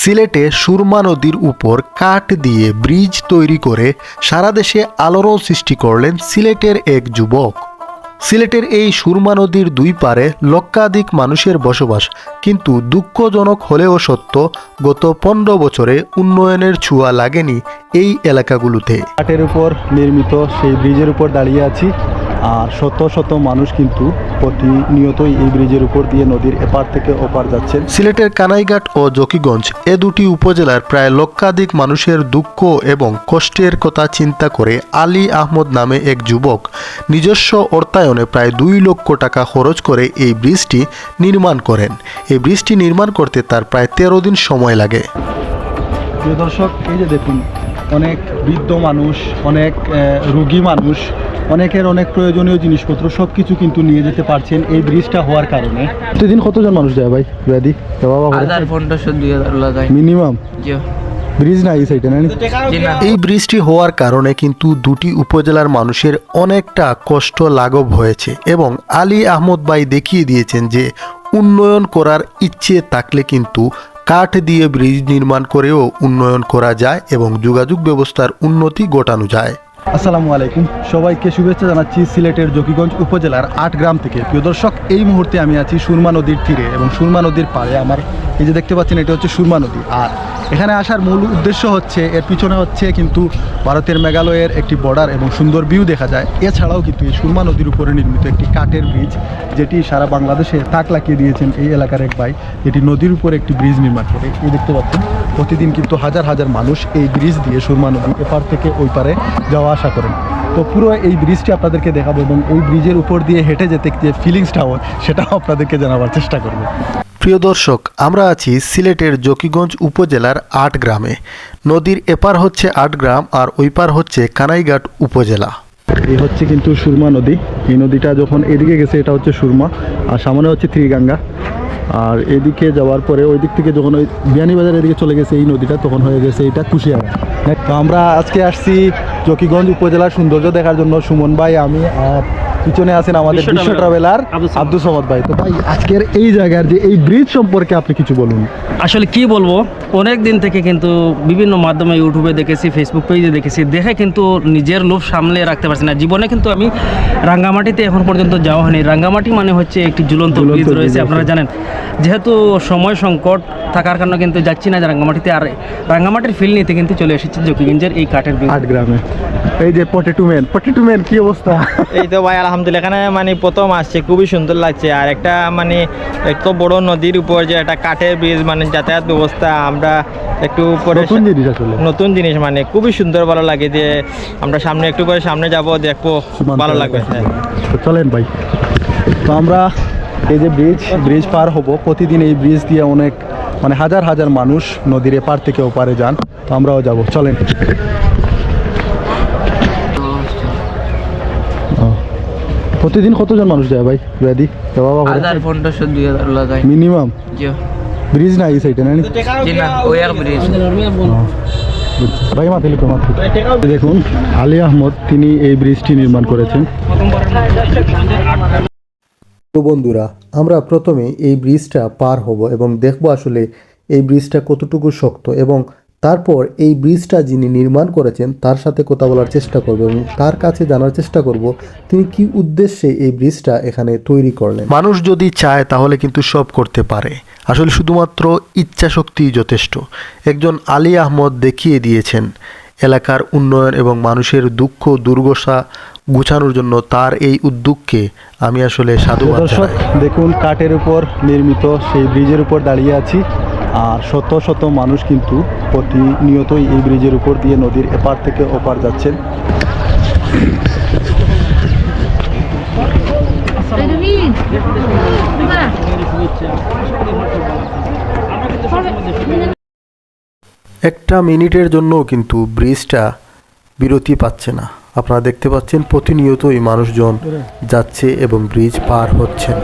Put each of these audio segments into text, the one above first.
সিলেটে সুরমা নদীর উপর কাঠ দিয়ে ব্রিজ তৈরি করে সারা দেশে আলোড়ন সৃষ্টি করলেন সিলেটের এক যুবক। সিলেটের এই সুরমা নদীর দুই পারে লক্ষাধিক মানুষের বসবাস, কিন্তু দুঃখজনক হলেও সত্য, গত পনেরো বছরে উন্নয়নের ছোঁয়া লাগেনি এই এলাকাগুলোতে। ঘাটের উপর নির্মিত সেই ব্রিজের উপর দাঁড়িয়ে আছি। আর শত শত মানুষ কিন্তু প্রতিনিয়তই এই ব্রিজের উপর দিয়ে নদীর এপার থেকে ওপার যাচ্ছেন। সিলেটের কানাইঘাট ও জকিগঞ্জ এ দুটি উপজেলার প্রায় লক্ষাধিক মানুষের দুঃখ এবং কষ্টের কথা চিন্তা করে আলী আহমদ নামে এক যুবক নিজস্ব অর্থায়নে প্রায় দুই লক্ষ টাকা খরচ করে এই ব্রিজটি নির্মাণ করেন। এই ব্রিজটি নির্মাণ করতে তার প্রায় তেরো দিন সময় লাগে। প্রিয় দর্শক এই যে দেখুন অনেক বৃদ্ধ মানুষ অনেক রুগী মানুষ অনেকের অনেক প্রয়োজনীয় জিনিসপত্র সব কিছু কিন্তু নিয়ে যেতে পারছেন এই ব্রিজটা হওয়ার কারণে। প্রতিদিন কতজন মানুষ যায় ভাই ব্যাধি? হাজার পনেরোশো দুই হাজার লাগাই মিনিমাম? ব্রিজ না এই সাইডে না। এই ব্রিজটি হওয়ার কারণে কিন্তু দুটি উপজেলার মানুষের অনেকটা কষ্ট লাঘব হয়েছে এবং আলী আহমদ ভাই দেখিয়ে দিয়েছেন যে উন্নয়ন করার ইচ্ছে থাকলে কিন্তু কাঠ দিয়ে ব্রিজ নির্মাণ করেও উন্নয়ন করা যায় এবং যোগাযোগ ব্যবস্থার উন্নতি ঘটানো যায়। আসসালামু আলাইকুম। সবাইকে শুভেচ্ছা জানাচ্ছি সিলেটের জকিগঞ্জ উপজেলার আট গ্রাম থেকে। প্রিয় দর্শক, এই মুহূর্তে আমি আছি সুরমা নদীর তীরে এবং সুরমা নদীর পাড়ে আমার এই যে দেখতে পাচ্ছেন, এটা হচ্ছে সুরমা নদী। আর এখানে আসার মূল উদ্দেশ্য হচ্ছে, এর পিছনে হচ্ছে কিন্তু ভারতের মেঘালয়ের একটি বর্ডার এবং সুন্দর ভিউ দেখা যায়। এছাড়াও কিন্তু এই সুরমা নদীর উপরে নির্মিত একটি কাঠের ব্রিজ যেটি সারা বাংলাদেশে তাক লাগিয়ে দিয়েছেন এই এলাকার এক ভাই, যেটি নদীর উপরে একটি ব্রিজ নির্মাণ করে। এই দেখতে পাচ্ছেন, প্রতিদিন কিন্তু হাজার হাজার মানুষ এই ব্রিজ দিয়ে সুরমা নদী এপার থেকে ওই পারে যাওয়া আসা করেন। তো পুরো এই ব্রিজটি আপনাদেরকে দেখাবো এবং ওই ব্রিজের উপর দিয়ে হেঁটে যেতে যে ফিলিংসটা হয়, সেটাও আপনাদেরকে জানাবার চেষ্টা করব। প্রিয় দর্শক আমরা আছি সিলেটের জকিগঞ্জ উপজেলার আট গ্রামে। নদীর এপার হচ্ছে আট গ্রাম আর ওই পার হচ্ছে কানাইঘাট উপজেলা। এই হচ্ছে কিন্তু সুরমা নদী। এই নদীটা যখন এদিকে গেছে এটা হচ্ছে সুরমা। আর সামনে হচ্ছে ত্রিগাঙ্গা। আর এদিকে যাওয়ার পরে ওই দিক থেকে যখন ওই বিয়ানীবাজার এদিকে চলে গেছে এই নদীটা তখন হয়ে গেছে এটা কুশিয়ারা। তো আমরা আজকে আসছি জকিগঞ্জ উপজেলার সৌন্দর্য দেখার জন্য। সুমন ভাই আমি আর পিছনে আছেন আমাদের বিশ্ব ট্রাভেলার আব্দুল সমদ ভাই। তো ভাই আজকের এই জায়গার যে এই ব্রিজ সম্পর্কে আপনি কিছু বলুন। আসলে কি বলব? অনেক দিন থেকে কিন্তু বিভিন্ন মাধ্যমে ইউটিউবে দেখেছি ফেসবুক পেজে দেখেছি। দেখে কিন্তু নিজের লোভ সামলে রাখতে পারছি না। জীবনে কিন্তু আমি রাঙ্গামাটিতে এখন পর্যন্ত যাওয়া হয়নি। রাঙ্গামাটি মানে হচ্ছে একটি ঝুলন্ত ব্রিজ রয়েছে আপনারা জানেন। যেহেতু সময় সংকট থাকার কারণে কিন্তু যাচ্ছি না রাঙ্গামাটিতে আর রাঙ্গামাটির ফিল নিতে কিন্তু চলে এসেছি জকিগঞ্জের এই কাঠের আট গ্রামে। এই যে পটেটু ম্যান পটেটু ম্যান কি অবস্থা? এই তো ভাই আলহামদুলিল্লাহ। এখানে মানে প্রথম আসছে খুবই সুন্দর লাগছে। আর একটা মানে এত বড় নদীর উপর যে একটা কাঠের ব্রিজ মানে যাতায়াত ব্যবস্থা আমরা একটু পরে নতুন জিনিস আসলে। নতুন জিনিস মানে খুবই সুন্দর ভালো লাগে যে আমরা সামনে একটু করে সামনে যাব দেখব ভালো লাগবে হ্যাঁ। চলেন ভাই। তো আমরা এই যে ব্রিজ ব্রিজ পার হব প্রতিদিন এই ব্রিজ দিয়ে অনেক মানে হাজার হাজার মানুষ নদীর এপার থেকে ওপারে যান তো আমরাও যাব চলেন। প্রতিদিন কতজন মানুষ যায় ভাই হাজার লাগাই মিনিমাম? ব্রিজ না এই সাইডে না ভাই মাথা লিখো মাথা দেখুন আলী আহমদ তিনি এই ব্রিজটি নির্মাণ করেছেন। তো বন্ধুরা আমরা প্রথমে এই ব্রিজটা পার হব এবং দেখব আসলে এই ব্রিজটা কতটুকু শক্ত এবং তারপর এই ব্রিজটা যিনি নির্মাণ করেছেন তার সাথে কথা বলার চেষ্টা করব এবং তার কাছে জানার চেষ্টা করব তিনি কি উদ্দেশ্যে এই ব্রিজটা এখানে তৈরি করলেন? মানুষ যদি চায় তাহলে কিন্তু সব করতে পারে। আসলে শুধুমাত্র ইচ্ছা শক্তিই যথেষ্ট। একজন আলী আহমদ দেখিয়ে দিয়েছেন এলাকার উন্নয়ন এবং মানুষের দুঃখ দুর্দশা গুছানোর জন্য তার এই উদ্যোগকে আমি আসলে সাধু দর্শক দেখুন কাঠের উপর নির্মিত সেই ব্রিজের উপর দাঁড়িয়ে আছি। আর শত শত মানুষ কিন্তু প্রতিনিয়তই এই ব্রিজের উপর দিয়ে নদীর এপার থেকে ওপার যাচ্ছেন? একটা মিনিটের জন্যও কিন্তু ব্রিজটা বিরতি পাচ্ছে না। আপনারা দেখতে পাচ্ছেন প্রতিনিয়তই মানুষজন যাচ্ছে এবং ব্রিজ পার হচ্ছেন।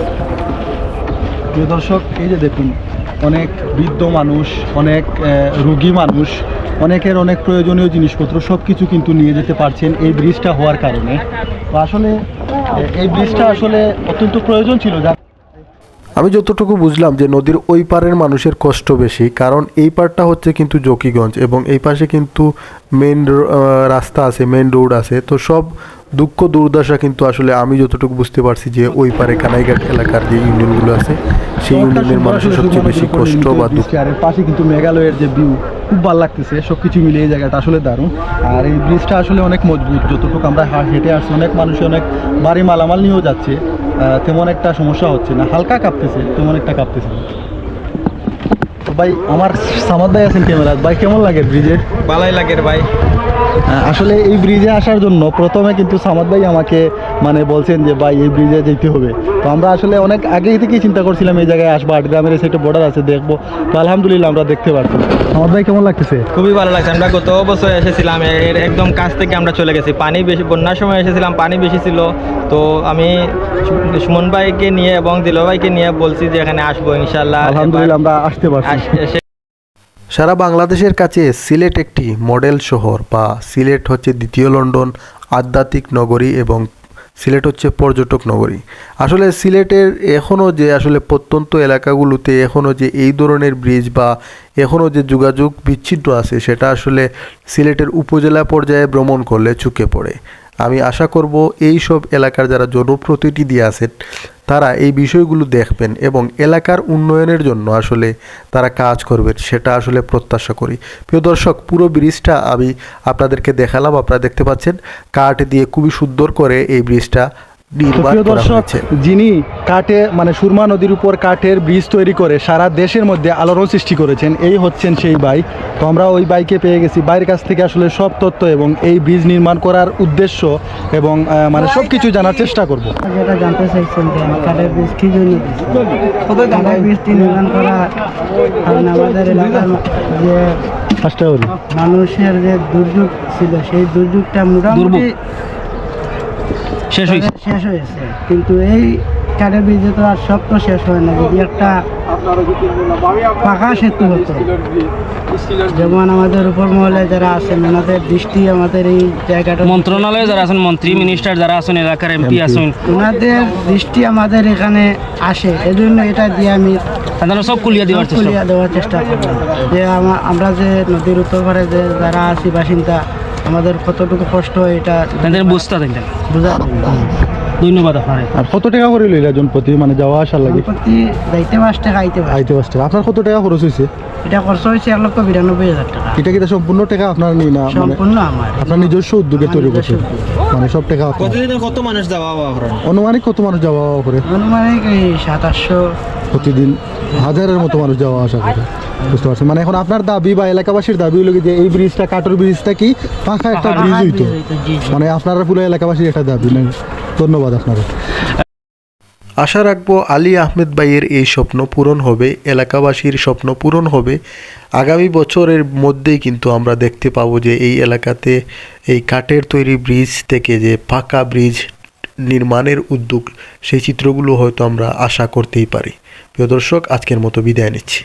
প্রিয় দর্শক এই যে দেখুন অনেক বৃদ্ধ মানুষ, অনেক রোগী মানুষ, অনেকের অনেক প্রয়োজনীয় জিনিসপত্র সব কিছু কিন্তু নিয়ে যেতে পারছেন এই ব্রিজটা হওয়ার কারণে। আসলে এই ব্রিজটা আসলে অত্যন্ত প্রয়োজন ছিল, যা আমি যতটুকু বুঝলাম যে নদীর ওই পারের মানুষের কষ্ট বেশি, কারণ এই পারটা হচ্ছে কিন্তু জকিগঞ্জ এবং এই পাশে কিন্তু মেন রাস্তা আছে মেন রোড আছে, তো সব দুঃখ দুর্দশা কিন্তু আসলে আমি যতটুকু বুঝতে পারছি যে ওই পারে কানাইঘাট এলাকার যে ইউনিয়নগুলো আছে সেই ইউনিয়নের মানুষের সবচেয়ে বেশি কষ্ট বা দুঃখ। আর পাশে কিন্তু মেঘালয়ের যে ভিউ খুব ভালো লাগতেছে সব কিছু মিলে এই জায়গাটা আসলে দারুণ। আর এই ব্রিজটা আসলে অনেক মজবুত যতটুকু আমরা হেঁটে আসছি অনেক মানুষ অনেক বাড়ি মালামাল নিয়েও যাচ্ছে তেমন একটা সমস্যা হচ্ছে না। হালকা কাঁপতেছে তেমন একটা কাঁপতেছে ভাই আমার সামাদ ভাই আছেন ক্যামেরা ভাই কেমন লাগে ব্রিজের ভালোই লাগে ভাই। আসলে এই ব্রিজে আসার জন্য প্রথমে কিন্তু সামাদ ভাই আমাকে মানে বলছেন যে ভাই এই ব্রিজে যেতে হবে। তো আমরা আসলে অনেক আগে থেকেই চিন্তা করছিলাম এই জায়গায় আসব আটগ্রামের এসে একটা বর্ডার আছে দেখব। তো আলহামদুলিল্লাহ আমরা দেখতে পাচ্ছি সামাদ ভাই কেমন লাগতেছে? খুবই ভালো লাগছে। আমরা গত বছর এসেছিলাম এর একদম কাছ থেকে আমরা চলে গেছি। পানি বেশি বন্যার সময় এসেছিলাম পানি বেশি ছিল। তো আমি সুমন ভাইকে নিয়ে এবং দিল ভাইকে নিয়ে বলছি যে এখানে আসব ইনশাল্লাহ আলহামদুলিল্লাহ আমরা আসতে পারছি। সারা বাংলাদেশের কাছে সিলেট একটি মডেল শহর বা সিলেট হচ্ছে দ্বিতীয় লন্ডন, আধ্যাত্মিক নগরী এবং সিলেট হচ্ছে পর্যটক নগরী। আসলে সিলেটের এখনও যে আসলে প্রত্যন্ত এলাকাগুলোতে এখনও যে এই ধরনের ব্রিজ বা এখনও যে যোগাযোগ বিচ্ছিন্ন আছে, সেটা আসলে সিলেটের উপজেলা পর্যায়ে ভ্রমণ করলে চুকে পড়ে। আমি আশা করব এই সব এলাকার যারা জনপ্রতিনিধি আছেন, তারা এই বিষয়গুলো দেখবেন এবং এলাকার উন্নয়নের জন্য আসলে তারা কাজ করবেন, সেটা আসলে প্রত্যাশা করি। প্রিয় দর্শক, পুরো ব্রিজটা আমি আপনাদেরকে দেখালাম, আপনারা দেখতে পাচ্ছেন। কাঠ দিয়ে খুবই সুন্দর করে এই ব্রিজটা প্রিয় দর্শক যিনি কাঠে মানে সুরমা নদীর উপর কাঠের ব্রিজ তৈরি করে সারা দেশের মধ্যে আলোড়ন সৃষ্টি করেছেন এই হচ্ছেন সেই বাইক তো আমরা ওই বাইকে পেয়ে গেছি। বাইরের কাছ থেকে আসলে সব তথ্য এবং এই ব্রিজ নির্মাণ করার উদ্দেশ্য এবং মানে সব কিছু জানার চেষ্টা করব। যেটা জানতে চাইছেন কাঠের বীজ কি জন্য কাঠের বীজটি নির্মাণ করা কারণ আমাদের এলাকার যে মানুষের যে দুর্যোগ ছিল সেই দুর্যোগটা মোটামুটি শেষ হয়েছে শেষ হয়েছে কিন্তু এই কাঠের বীজে তো আর সব তো শেষ হয় না। যদি একটা পাকা সেতু হতো যেমন আমাদের উপর মহলে যারা আছেন ওনাদের দৃষ্টি আমাদের এই জায়গাটা মন্ত্রণালয়ে যারা আছেন মন্ত্রী মিনিস্টার যারা আছেন এলাকার এমপি আছেন ওনাদের দৃষ্টি আমাদের এখানে আসে। এজন্য এটা দিয়ে আমি তাদের সব কুলিয়া দেওয়ার চেষ্টা। খুলিয়া দেওয়ার চেষ্টা করব যে আমরা যে নদীর উত্তর পারে যে যারা আছি বাসিন্দা আমাদের কতটুকু কষ্ট হয় এটা তাদের বুঝতে থাকেন বোঝা ধন্যবাদ আপনার। আর কত টাকা করে লইলা জন প্রতি? মানে যাওয়া আসার লাগে? যাইতে পাঁচ টাকা আইতে পারে আইতে পাঁচ টাকা আপনার কত টাকা খরচ হয়েছে এটা খরচ হয়েছে এক লক্ষ বিরানব্বই হাজার টাকা। এটা কি সম্পূর্ণ টাকা আপনার নেই না? মানে সম্পূর্ণ আমার। আপনার নিজস্ব উদ্যোগে তৈরি করছেন মানে সব টাকা আপনার। প্রতিদিন কত মানুষ যাওয়া অনুমানিক কত মানুষ যাওয়া আসা করে? অনুমানিক এই সাতাশশো প্রতিদিন হাজারের মতো মানুষ যাওয়া আসা করে। বুঝতে পারছেন? মানে এখন আপনার দাবি বা এলাকাবাসীর দাবি হলো যে এই ব্রিজটা কাটর ব্রিজটা কি পাখা একটা ব্রিজ হইতো? মানে আপনারা পুরো এলাকাবাসীর একটা দাবি না ধন্যবাদ আপনারা আশা রাখব আলী আহমেদ ভাইয়ের এই স্বপ্ন পূরণ হবে এলাকাবাসীর স্বপ্ন পূরণ হবে। আগামী বছরের মধ্যেই কিন্তু আমরা দেখতে পাবো যে এই এলাকাতে এই কাঠের তৈরি ব্রিজ থেকে যে পাকা ব্রিজ নির্মাণের উদ্যোগ সেই চিত্রগুলো হয়তো আমরা আশা করতেই পারি। প্রিয় দর্শক আজকের মতো বিদায় নিচ্ছি।